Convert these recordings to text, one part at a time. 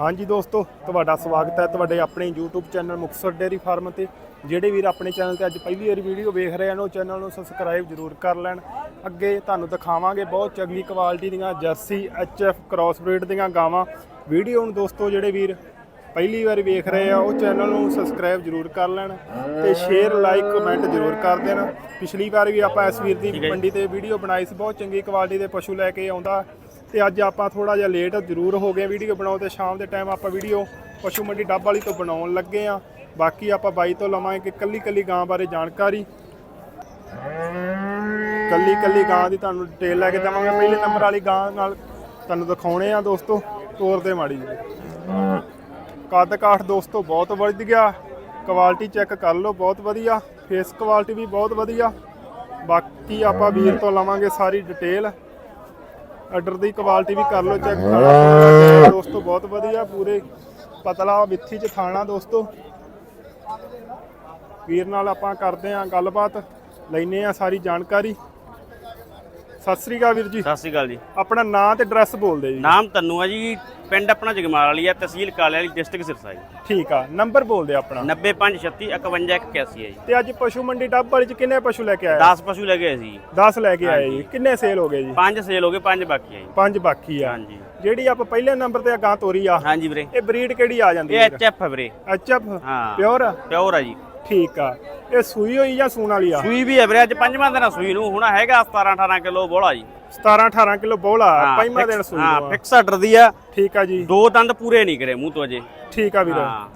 ਹਾਂਜੀ ਦੋਸਤੋ ਤੁਹਾਡਾ ਸਵਾਗਤ ਹੈ ਤੁਹਾਡੇ ਆਪਣੇ YouTube channel Muktsar dairy farm ਤੇ। ਜਿਹੜੇ ਵੀਰ ਆਪਣੇ ਚੈਨਲ ਤੇ ਅੱਜ ਪਹਿਲੀ ਵਾਰੀ ਵੀਡੀਓ ਵੇਖ ਰਹੇ ਹਨ ਉਹ ਚੈਨਲ ਨੂੰ ਸਬਸਕ੍ਰਾਈਬ ਜ਼ਰੂਰ ਕਰ ਲੈਣ। ਅੱਗੇ ਤੁਹਾਨੂੰ ਦਿਖਾਵਾਂਗੇ ਬਹੁਤ ਚੰਗੀ ਕੁਆਲਿਟੀ ਦੀਆਂ ਜਰਸੀ ਐਚਐਫ ਕ੍ਰਾਸ ਬਰੀਡ ਦੀਆਂ ਗਾਵਾਂ। ਵੀਡੀਓ ਨੂੰ ਦੋਸਤੋ ਜਿਹੜੇ ਵੀਰ ਪਹਿਲੀ ਵਾਰ ਵੇਖ ਰਹੇ ਆ ਉਹ ਚੈਨਲ ਨੂੰ ਸਬਸਕ੍ਰਾਈਬ ਜ਼ਰੂਰ ਕਰ ਲੈਣ ਤੇ ਸ਼ੇਅਰ ਲਾਈਕ ਕਮੈਂਟ ਜ਼ਰੂਰ ਕਰ ਦੇਣ। ਪਿਛਲੀ ਵਾਰ ਵੀ ਆਪਾਂ ਇਸ ਵੀਰ ਦੀ ਮੰਡੀ ਤੇ ਵੀਡੀਓ ਬਣਾਈ ਸੀ ਬਹੁਤ ਚੰਗੀ ਕੁਆਲਿਟੀ ਦੇ ਪਸ਼ੂ ਲੈ ਕੇ ਆਉਂਦਾ। ਤੇ ਅੱਜ ਆਪਾਂ ਥੋੜਾ ਜਿਹਾ ਲੇਟ ਜ਼ਰੂਰ ਹੋ ਗਏ ਵੀਡੀਓ ਬਣਾਉਣ ਤੇ। ਸ਼ਾਮ ਦੇ ਟਾਈਮ ਆਪਾਂ ਵੀਡੀਓ ਪਸ਼ੂ ਮੰਡੀ ਡੱਬ ਵਾਲੀ ਤੋਂ ਬਣਾਉਣ ਲੱਗੇ ਆ ਬਾਕੀ ਆਪਾਂ ਬਾਈ ਤੋਂ ਲਵਾਂਗੇ ਕਿ ਕੱਲੀ ਕੱਲੀ ਗਾਂ ਬਾਰੇ ਜਾਣਕਾਰੀ। ਕੱਲੀ ਕੱਲੀ ਗਾਂ ਦੀ ਤੁਹਾਨੂੰ ਡਿਟੇਲ ਲੈ ਕੇ ਦੇਵਾਂਗੇ। ਪਹਿਲੇ ਨੰਬਰ ਵਾਲੀ ਗਾਂ ਨਾਲ ਤੁਹਾਨੂੰ ਦਿਖਾਉਣੇ ਆ ਦੋਸਤੋ। ਤੋਰਦੇ ਮਾੜੀ ਜੀ ਕੱਦ ਕਾਠ ਦੋਸਤੋ ਬਹੁਤ ਵੱਧ ਗਿਆ। ਕੁਆਲਿਟੀ ਚੈੱਕ ਕਰ ਲਓ, ਬਹੁਤ ਵਧੀਆ। ਫੇਸ ਕੁਆਲਿਟੀ ਵੀ ਬਹੁਤ ਵਧੀਆ। ਬਾਕੀ ਆਪਾਂ ਵੀਰ ਤੋਂ ਲਵਾਂਗੇ ਸਾਰੀ ਡਿਟੇਲ ਆਰਡਰ ਦੀ ਕੁਆਲਿਟੀ ਵੀ ਕਰ ਲਓ ਚੈੱਕ ਦੋਸਤੋ ਬਹੁਤ ਵਧੀਆ ਪੂਰੇ ਪਤਲਾ ਮਿੱਥੀ ਚ ਖਾਣਾ ਦੋਸਤੋ। ਵੀਰ ਨਾਲ ਆਪਾਂ ਕਰਦੇ ਆਂ ਗੱਲਬਾਤ ਲੈਨੇ ਆ ਸਾਰੀ ਜਾਣਕਾਰੀ। ਸਤਿ ਸ੍ਰੀ ਅਕਾਲ ਵੀਰ ਜੀ। ਸਤਿ ਸ਼੍ਰੀ ਅਕਾਲ ਜੀ। ਆਪਣਾ ਨਾਂ ਤੇ ਐਡਰੈਸ ਬੋਲਦੇ ਜੀ। ਨਾਮ ਤੰਨੂ ਆ ਜੀ ਪਿੰਡ ਆਪਣਾ ਜਗਮਾਲ ਵਾਲੀ ਆ ਤਹਿਸੀਲ ਕਾਲੇ ਵਾਲੀ ਡਿਸਟ੍ਰਿਕਟ ਸਿਰਸਾ ਜੀ। ਠੀਕ ਆ ਨੰਬਰ ਬੋਲਦੇ ਆਪਣਾ। 9536 5181 ਹੈ ਜੀ। ਤੇ ਅੱਜ ਪਸ਼ੂ ਮੰਡੀ ਡੱਬ ਵਾਲੀ ਚ ਕਿੰਨੇ ਪਸ਼ੂ ਲੈ ਕੇ ਆਏ? 10 ਪਸ਼ੂ ਲੱਗੇ ਸੀ। 10 ਲੈ ਕੇ ਆਏ ਜੀ। ਕਿੰਨੇ ਸੇਲ ਹੋ ਗਏ ਜੀ? ਪੰਜ ਸੇਲ ਹੋ ਗਏ ਪੰਜ ਬਾਕੀ ਆ ਜੀ। ਪੰਜ ਬਾਕੀ ਆ। ਹਾਂਜੀ। ਜਿਹੜੀ ਆਪਾਂ ਪਹਿਲੇ ਨੰਬਰ ਤੇ ਗਾਂ ਤੋਰੀ ਆ ਹਾਂਜੀ ਵੀਰੇ। ਇਹ ਬਰੀਡ ਕਿਹੜੀ ਆ ਜਾਂਦੀ ਇਹ ਹੈ? ਐਚਐਫ ਹੈ ਵੀਰੇ। ਐਚਐਫ ਹਾਂ। ਪਿਓਰ ਪਿਓਰ ਆ ਜੀ। ਠੀਕ ਆ। ਇਹ ਸੂਈ ਹੋਈ ਜਾਂ ਸੂਣ ਵਾਲੀ ਆ? ਸੂਈ ਵੀ ਹੈ ਵੀਰੇ ਅੱਜ ਪੰਜਵਾਂ ਦਿਨ ਆ ਸੂਈ ਨੂੰ। ਹੁਣ ਹੈਗਾ 17 18 ਕਿਲੋ ਬੋਲਾ ਜੀ। 17 18 ਕਿਲੋ ਬੋਲਾ ਹਾਂ, ਪੰਜਵਾਂ ਦਿਨ ਸੂਈ ਹਾਂ ਨੂੰ ਆ। ਫਿਕਸ ਆਰਡਰ ਦੀ ਆ। ਠੀਕ ਆ ਜੀ। ਦੋ ਦੰਦ ਪੂਰੇ ਨਹੀਂ ਕਰੇ ਮੂੰਹ ਤੋਂ ਅਜੇ। ਠੀਕ ਆ ਵੀਰ। ਹਾਂ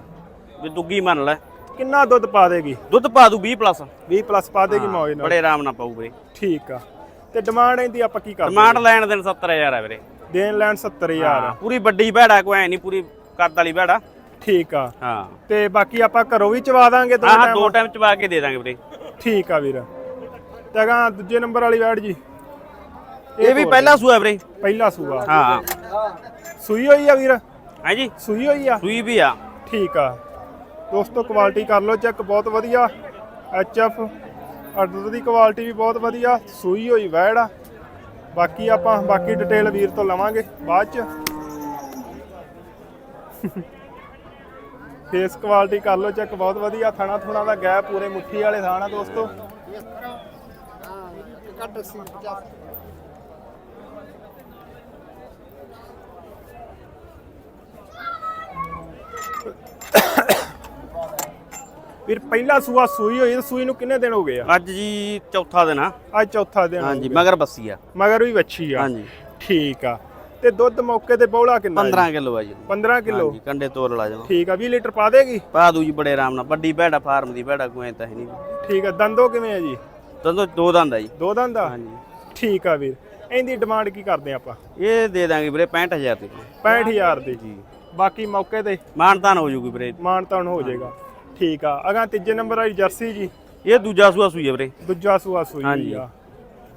ਵੀ ਦੁੱਗੀ ਮੰਨ ਲੈ। ਕਿੰਨਾ ਦੁੱਧ ਪਾ ਦੇਗੀ? ਦੁੱਧ ਪਾ ਦੂ 20 ਪਲੱਸ 20 ਪਲੱਸ ਪਾ ਦੇਗੀ ਮੌਜ ਨਾਲ। ਬੜੇ ਆਰਾਮ ਨਾਲ ਪਾਊ ਵੀਰੇ। ਠੀਕ ਆ। ਤੇ ਡਿਮਾਂਡ ਇਹਦੀ ਆਪਾਂ ਕੀ ਕਰਦੇ ਡਿਮਾਂਡ ਲੈਣ ਦੇਣ 70000 ਆ ਵੀਰੇ। ਦੇਣ ਲੈਣ 70000 ਪੂਰੀ ਵੱਡੀ ਭੈੜਾ ਕੋਈ ਐ ਨਹੀਂ ਪੂਰੀ ਕੱਦ ਵਾਲੀ ਭੈੜਾ। ਠੀਕ ਆ। ਹਾਂ। ਤੇ ਬਾਕੀ ਆਪਾਂ ਘਰੋਂ ਵੀ ਚਵਾ ਦਾਂਗੇ ਦੋ ਹਾਂ ਹਾਂ ਦੋ ਟਾਈਮ ਚਵਾ ਕੇ ਦੇ ਦਾਂਗੇ ਵੀਰੇ। ਠੀਕ ਆ ਵੀਰ। ਤੇ ਅਗਾਂਹ ਦੂਜੇ ਨੰਬਰ ਵਾਲੀ ਵੈੜ ਜੀ। ਇਹ ਵੀ ਪਹਿਲਾ ਸੂਆ ਵੀਰੇ। ਪਹਿਲਾ ਸੂਆ। ਹਾਂ। ਸੂਈ ਹੋਈ ਆ ਵੀਰ? ਹੈ ਜੀ ਸੂਈ ਹੋਈ ਆ? ਸੂਈ ਵੀ ਆ। ਠੀਕ ਆ। ਦੋਸਤੋ ਕੁਆਲਿਟੀ ਕਰ ਲਓ ਚੈੱਕ ਬਹੁਤ ਵਧੀਆ। ਐਚ ਐਫ ਆਰਡਰ ਦੀ ਕੁਆਲਿਟੀ ਵੀ ਬਹੁਤ ਵਧੀਆ। ਸੂਈ ਹੋਈ ਵੈੜ ਆ। ਬਾਕੀ ਆਪਾਂ ਬਾਕੀ ਡਿਟੇਲ ਵੀਰ ਤੋਂ ਲਵਾਂਗੇ ਬਾਅਦ ਚ। ਫੇਸ ਕੁਆਲਿਟੀ ਕਰ ਲਓ ਚੈੱਕ ਬਹੁਤ ਵਧੀਆ ਥਣਾ ਥੁਣਾ ਦਾ ਗੈਪ ਪੂਰੇ ਮੁੱਠੀ ਵਾਲੇ ਥਾਣਾ ਦੋਸਤੋ। ਵੀਰ ਪਹਿਲਾ ਸੂਆ ਸੂਈ ਹੋਈ ਤੇ ਸੂਈ ਨੂੰ ਕਿੰਨੇ ਦਿਨ ਹੋ ਗਏ ਆ? ਅੱਜ ਜੀ ਚੌਥਾ ਦਿਨ ਆ। ਅੱਜ ਚੌਥਾ ਦਿਨ ਹੋ ਹਾਂਜੀ ਗਿਆ। ਮਗਰ ਬੱਸੀ ਆ। ਮਗਰ ਵੀ ਵੱਛੀ ਆ। ਹਾਂਜੀ। ਠੀਕ ਆ। ਤੇ ਦੁੱਧ ਮੌਕੇ ਤੇ ਬੌਲਾ ਕਿੰਨਾ 15 ਕਿਲੋ ਆ ਜੀ। 15 ਕਿਲੋ? ਹਾਂਜੀ ਕੰਡੇ ਤੋਰ ਲਾ ਜਾਵਾਂ ਠੀਕ ਆ 20 ਲੀਟਰ ਪਾ ਦੇਗੀ? ਪਾ ਦੂ ਜੀ ਬੜੇ ਆਰਾਮ ਨਾਲ। ਵੱਡੀ ਭੈੜਾ ਫਾਰਮ ਦੀ ਭੈੜਾ ਕੋਈ ਤਾਂ ਹੈ ਨਹੀਂ ਠੀਕ ਆ ਦੰਦੋ ਕਿਵੇਂ ਆ ਜੀ? ਤਦੋਂ ਦੋ ਦੰਦ ਆ ਜੀ। ਦੋ ਦੰਦ ਆ? ਹਾਂਜੀ। ਠੀਕ ਆ ਵੀਰ। ਇਹਦੀ ਡਿਮਾਂਡ ਕੀ ਕਰਦੇ ਆਪਾਂ? ਇਹ ਦੇ ਦਾਂਗੇ ਵੀਰੇ 65000 ਦੀ। 65000 ਦੀ। ਜੀ। ਬਾਕੀ ਮੌਕੇ ਤੇ? ਮਾਨਤਾਨ ਹੋ ਜੂਗੀ ਵੀਰੇ। ਮਾਨ ਤਾਨ ਹੋ ਜਾਏਗਾ। ਠੀਕ ਆ। ਅਗਾਂ ਤੀਜੇ ਨੰਬਰ ਵਾਲੀ ਜਰਸੀ ਜੀ? ਇਹ ਦੂਜਾ ਸੂਆ ਸੂਈ ਆ ਵੀਰੇ। ਦੂਜਾ ਸੂਆ ਸੂਈ ਹਾਂਜੀ। ਆ।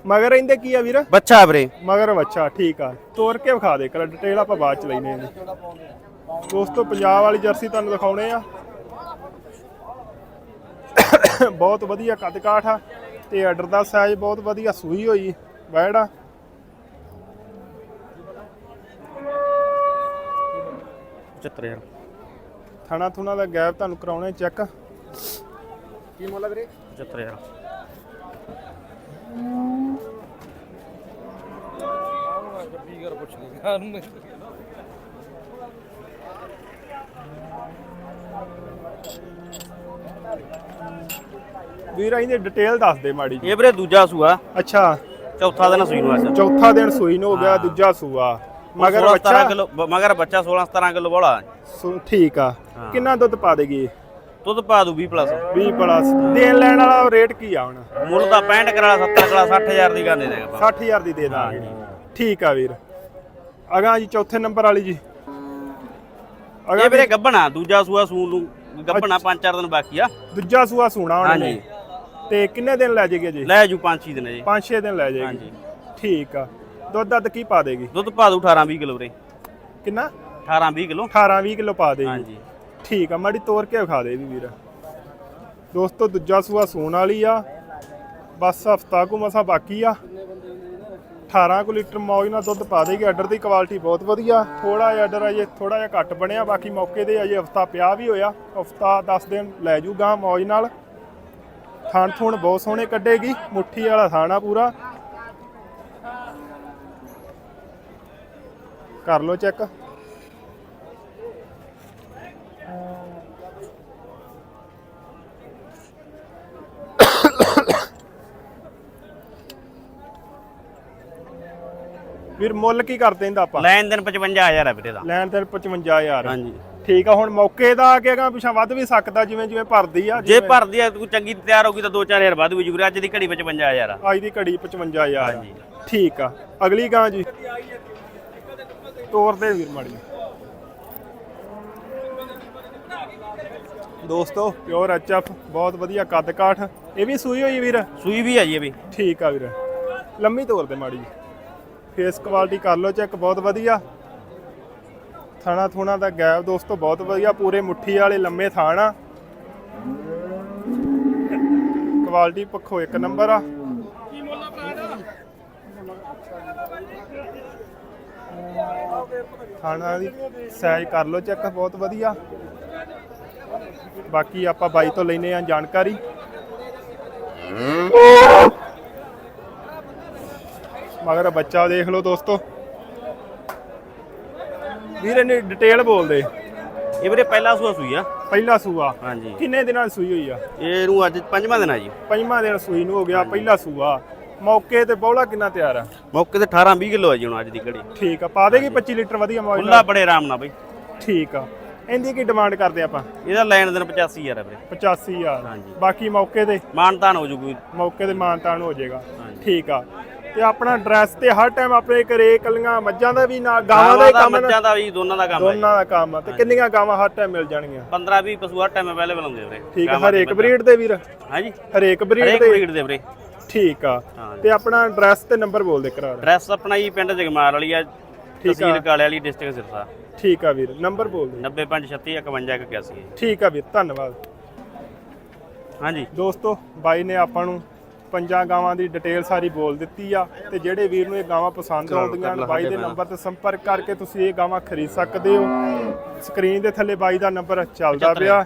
ਮਗਰ ਇਹਦੇ ਕੀ ਆ ਵੀਰ? ਬੱਚਾ ਵੀਰੇ। ਮਗਰ ਬੱਚਾ ਠੀਕ ਆ। ਤੋੜ ਕੇ ਵਿਖਾ ਦੇ ਕਰ ਡਿਟੇਲ ਆਪਾਂ ਬਾਅਦ ਚ ਲੈਨੇ ਆ ਦੋਸਤੋ ਪੰਜਾਬ ਵਾਲੀ ਜਰਸੀ ਤੁਹਾਨੂੰ ਦਿਖਾਉਣੇ ਆ। ਬਹੁਤ ਵਧੀਆ ਕੱਦ ਕਾਠ ਆ ਤੇ ਆਰਡਰ ਦਾ ਸਾਈਜ਼ ਬਹੁਤ ਵਧੀਆ ਸੂਈ ਹੋਈ ਵੈੜ ਆ। ਯਾਰ ਥਣਾ ਥੁਣਾ ਦਾ ਗੈਪ ਤੁਹਾਨੂੰ ਕਰਾਉਣੇ ਚੈੱਕ ਕੀ ਮੁੱਲ ਵੀਰੇ? ਯਾਰ ਵੀਰ ਇਹਦੀ ਡਿਟੇਲ ਦੱਸ ਦੇ ਮਾੜੀ ਜੀ ਇਹ ਵੀਰੇ ਦੂਜਾ ਸੂਆ। ਅੱਛਾ। ਚੌਥਾ ਦਿਨ ਸੂਈ ਨੂੰ ਅੱਜ। ਚੌਥਾ ਦਿਨ ਸੂਈ ਨੂੰ ਹੋ ਗਿਆ ਦੂਜਾ ਸੂਆ। ਮਗਰ 16 ਬੱਚਾ ਕਿਲੋ ਮਗਰ ਬੱਚਾ 16 17 ਕਿਲੋ ਬੋਲਾ। ਸੂ- ਠੀਕ ਆ। ਕਿੰਨਾ ਦੁੱਧ ਪਾ ਦੇਗੀ? ਦੁੱਧ ਪਾ ਦੂ 20 ਪਲੱਸ 20 ਪਲੱਸ ਦੇਣ ਲੈਣ ਵਾਲਾ ਰੇਟ ਕੀ ਆ ਹੁਣ? ਮੁੱਲ ਤਾਂ 65 ਕਰਾ 70 ਕਰਾ 60000 ਦੀ ਗੱਲ ਦੇ ਦੇਗਾ 60000 ਦੀ ਦੇ ਦਾਂਗੇ। ਠੀਕ ਆ ਵੀਰ। ਅਗਾਂ ਜੀ ਚੌਥੇ ਨੰਬਰ ਵਾਲੀ ਜੀ। ਅਗਾਂ ਇਹ ਵੀਰੇ ਗੱਬਣਾ ਦੂਜਾ ਸੂਆ ਸੂਣ ਨੂੰ। ਗੱਬਣਾ ਪੰਜ ਚਾਰ ਦਿਨ ਬਾਕੀ ਆ। ਦੂਜਾ ਸੂਆ ਸੂਣਾ ਨੇ ਹਾਂਜੀ। ਤੇ ਕਿੰਨੇ ਦਿਨ ਲੈ ਜਾਏਗੇ ਜੀ ਲੈ ਜੂ ਪੰਜ ਛੇ ਦਿਨ ਜੀ 5-6 ਦਿਨ ਲੈ ਜਾਏਗੀ ਹਾਂਜੀ। ਠੀਕ ਆ। ਦੁੱਧ ਦੱਧ ਕੀ ਪਾ ਦੇਗੀ? ਦੁੱਧ ਪਾ ਦੂ 18 20 ਕਿਲੋ ਵੀਰੇ। ਕਿੰਨਾ? 18 20 ਕਿਲੋ। 18-20 ਕਿਲੋ ਪਾ ਦੇਗੀ। ਹਾਂਜੀ। ਠੀਕ ਆ ਮਾੜੀ ਤੋੜ ਕੇ ਵਿਖਾ ਦੇ ਵੀ ਵੀਰ। ਦੋਸਤੋ ਦੂਜਾ ਸੂਆ ਸੂਣ ਵਾਲੀ ਆ। ਬਸ ਹਫਤਾ ਕੁ ਮਸਾ ਬਾਕੀ ਆ। 18 ਕੁ ਲੀਟਰ ਮੌਜ ਨਾਲ ਦੁੱਧ ਪਾ ਦੇਗੀ। ਆਰਡਰ ਦੀ ਕੁਆਲਿਟੀ ਬਹੁਤ ਵਧੀਆ। ਥੋੜਾ ਜਿਹਾ ਆਰਡਰ ਅਜੇ ਥੋੜਾ ਜਿਹਾ ਘੱਟ ਬਣਿਆ। ਬਾਕੀ ਮੌਕੇ ਦੇ ਅਜੇ ਹਫਤਾ ਪਿਆ ਵੀ ਹੋਇਆ, ਹਫਤਾ 10 ਦਿਨ ਲੈ ਜੂਗਾ ਮੌਜ ਨਾਲ। ਥਣ ਥੂਣ ਬਹੁਤ ਸੋਹਣੇ ਕੱਢੇਗੀ। ਮੁੱਠੀ ਵਾਲਾ ਥਾਣਾ ਪੂਰਾ। ਕਰ ਲਓ ਚੈੱਕ। ਵੀਰ ਮੁੱਲ ਕੀ ਕਰਦੇ ਇਹਦਾ ਆਪਾਂ? ਲੈਣ ਦੇਣ 55000 ਹੈ ਵੀਰੇ ਦਾ। ਲੈਣ ਤੇ 55000 ਹਾਂਜੀ। ਠੀਕ ਆ ਹੁਣ ਮੌਕੇ ਦਾ ਆ ਕੇ ਅਗਾਂਹ ਪਿਛਾਂ ਵੱਧ ਵੀ ਸਕਦਾ ਜਿਵੇਂ ਜਿਵੇਂ ਭਰਦੀ ਆ ਜੇ ਭਰਦੀ ਆ ਕੋਈ ਚੰਗੀ ਤਿਆਰ ਹੋਊਗੀ ਤਾਂ 2-4000 ਵੱਧ ਵੀ ਜੂਗੀ ਅੱਜ ਦੀ ਘੜੀ 55000 ਆ। ਅੱਜ ਦੀ ਘੜੀ 55000 ਆ। ਹਾਂਜੀ। ਠੀਕ ਆ। ਅਗਲੀ ਗਾਂ ਜੀ। ਤੋਰ ਦੇ ਵੀਰ ਮਾੜੀ ਦੋਸਤੋ। ਪਿਓਰ ਐਚਐਫ ਬਹੁਤ ਵਧੀਆ ਕੱਦ ਕਾਠ ਇਹ ਵੀ ਸੂਈ ਹੋਈ ਵੀਰ? ਸੂਈ ਵੀ ਆ ਜੀ ਇਹ ਵੀ। ਠੀਕ ਆ ਵੀਰ। ਲੰਮੀ ਤੋਰ ਦੇ ਮਾੜੀ ਫੇਸ ਕੁਆਲਿਟੀ ਕਰ ਲਓ ਚੈੱਕ ਬਹੁਤ ਵਧੀਆ। ਥਾਣਾ ਥੂਣਾ ਦਾ ਗੈਪ ਦੋਸਤੋ, ਬਹੁਤ ਵਧੀਆ, ਪੂਰੇ ਮੁੱਠੀ ਵਾਲੇ ਲੰਮੇ ਥਾਣ ਆ। ਕੁਆਲਿਟੀ ਪੱਖੋਂ ਇੱਕ ਨੰਬਰ ਆ। ਥਾਣਾ ਦੀ ਸਾਈਜ਼ ਕਰ ਲਓ ਚੈੱਕ ਬਹੁਤ ਵਧੀਆ। ਬਾਕੀ ਆਪਾਂ ਬਾਈ ਤੋਂ ਲੈਨੇ ਆ ਜਾਣਕਾਰੀ। ਮਗਰ ਬੱਚਾ ਦੇਖ ਲਓ ਦੋਸਤੋ। ਵੀਰ ਨੇ ਡਿਟੇਲ ਬੋਲਦੇ। ਇਹ ਵੀਰੇ ਪਹਿਲਾ ਸੂਆ ਸੂਈ ਆ। ਪਹਿਲਾ ਸੂਆ। ਹਾਂਜੀ। ਕਿੰਨੇ ਦਿਨਾਂ ਦੀ ਸੂਈ ਹੋਈ ਆ? ਇਹ ਨੂੰ ਅੱਜ ਪੰਜਵਾਂ ਦਿਨ ਆ ਜੀ। ਪੰਜਵਾਂ ਦਿਨ ਸੂਈ ਨੂੰ ਹੋ ਗਿਆ ਪਹਿਲਾ ਸੂਆ। ਮੌਕੇ ਤੇ ਬੌਲਾ ਕਿੰਨਾ ਤਿਆਰ ਆ? ਮੌਕੇ ਤੇ 18-20 ਕਿਲੋ ਆ ਜੀ ਹੁਣ ਅੱਜ ਦੀ ਘੜੀ। ਠੀਕ ਆ ਪਾ ਦੇਗੀ 25 ਲੀਟਰ ਵਧੀਆ ਮੌਜ ਖੁੱਲਾ ਬੜੇ ਆਰਾਮ ਨਾਲ ਬਈ। ਠੀਕ ਆ। ਇਹਦੀ ਕੀ ਡਿਮਾਂਡ ਕਰਦੇ ਆਪਾਂ? ਇਹਦਾ ਲੈਣ ਦੇਣ 85000 ਆ ਵੀਰੇ। 85000 ਹਾਂਜੀ। ਬਾਕੀ ਮੌਕੇ ਤੇ? ਮਾਨਤਾਨ ਹੋ ਜੂਗੀ। ਮੌਕੇ ਤੇ ਮਾਨਤਾਨ ਹੋ ਜਾਏਗਾ। ਠੀਕ ਆ। ਤੇ ਆਪਣਾ ਐਡਰੈਸ ਤੇ ਹਰ ਟਾਈਮ ਆਪਣੇ ਘਰੇ ਕੱਲੀਆਂ ਮੱਝਾਂ ਦਾ ਵੀ ਨਾ ਗਾਵਾਂ ਦਾ ਹੀ ਕੰਮ ਨਾ। ਮੱਝਾਂ ਦਾ ਵੀ ਦੋਨਾਂ ਦਾ ਕੰਮ ਹੈ। ਦੋਨਾਂ ਦਾ ਕੰਮ ਆ। ਤੇ ਕਿੰਨੀਆਂ ਗਾਵਾਂ ਹਰ ਟਾਈਮ ਮਿਲ ਜਾਣਗੀਆਂ? 15-20 ਪਸ਼ੂ ਹਰ ਟਾਈਮ ਅਵੇਲੇਬਲ ਹੁੰਦੇ ਵੀਰੇ। ਠੀਕ ਆ ਹਰੇਕ। ਬਰੀਡ ਦੇ ਵੀਰ? ਹਾਂਜੀ। ਹਰੇਕ ਬਰੀਡ ਹਰੇਕ ਦੇ? ਬਰੀਡ ਦੇ ਵੀਰੇ। ਠੀਕ ਆ। ਹਾਂ ਤੇ ਆਪਣਾ ਐਡਰੈਸ ਤੇ ਨੰਬਰ ਬੋਲ ਦੇ ਕਰਾ ਐਡਰੈਸ ਆਪਣਾ ਜੀ ਪਿੰਡ ਜਗਮਾਰ ਵਾਲੀ ਆ ਤਹਿਸੀਲ ਕਾਲੇ ਵਾਲੀ ਡਿਸਟ੍ਰਿਕਟ ਸਿਰਸਾ। ਠੀਕ ਆ ਵੀਰ ਨੰਬਰ ਬੋਲ ਦੇ। 9536 51 81 ਠੀਕ ਆ ਵੀਰ ਧੰਨਵਾਦ। ਹਾਂਜੀ। ਦੋਸਤੋ ਬਾਈ ਨੇ ਆਪਾਂ ਨੂੰ ਪੰਜਾਂ ਗਾਵਾਂ ਦੀ ਡਿਟੇਲ ਸਾਰੀ ਬੋਲ ਦਿੱਤੀ ਆ ਤੇ ਜਿਹੜੇ ਵੀਰ ਨੂੰ ਇਹ ਗਾਵਾਂ ਪਸੰਦ ਆਉਂਦੀਆਂ ਨੇ ਬਾਈ ਦੇ ਨੰਬਰ ਤੇ ਸੰਪਰਕ ਕਰਕੇ ਤੁਸੀਂ ਇਹ ਗਾਵਾਂ ਖਰੀਦ ਸਕਦੇ ਹੋ। ਸਕਰੀਨ ਦੇ ਥੱਲੇ ਬਾਈ ਦਾ ਨੰਬਰ ਚੱਲਦਾ ਪਿਆ।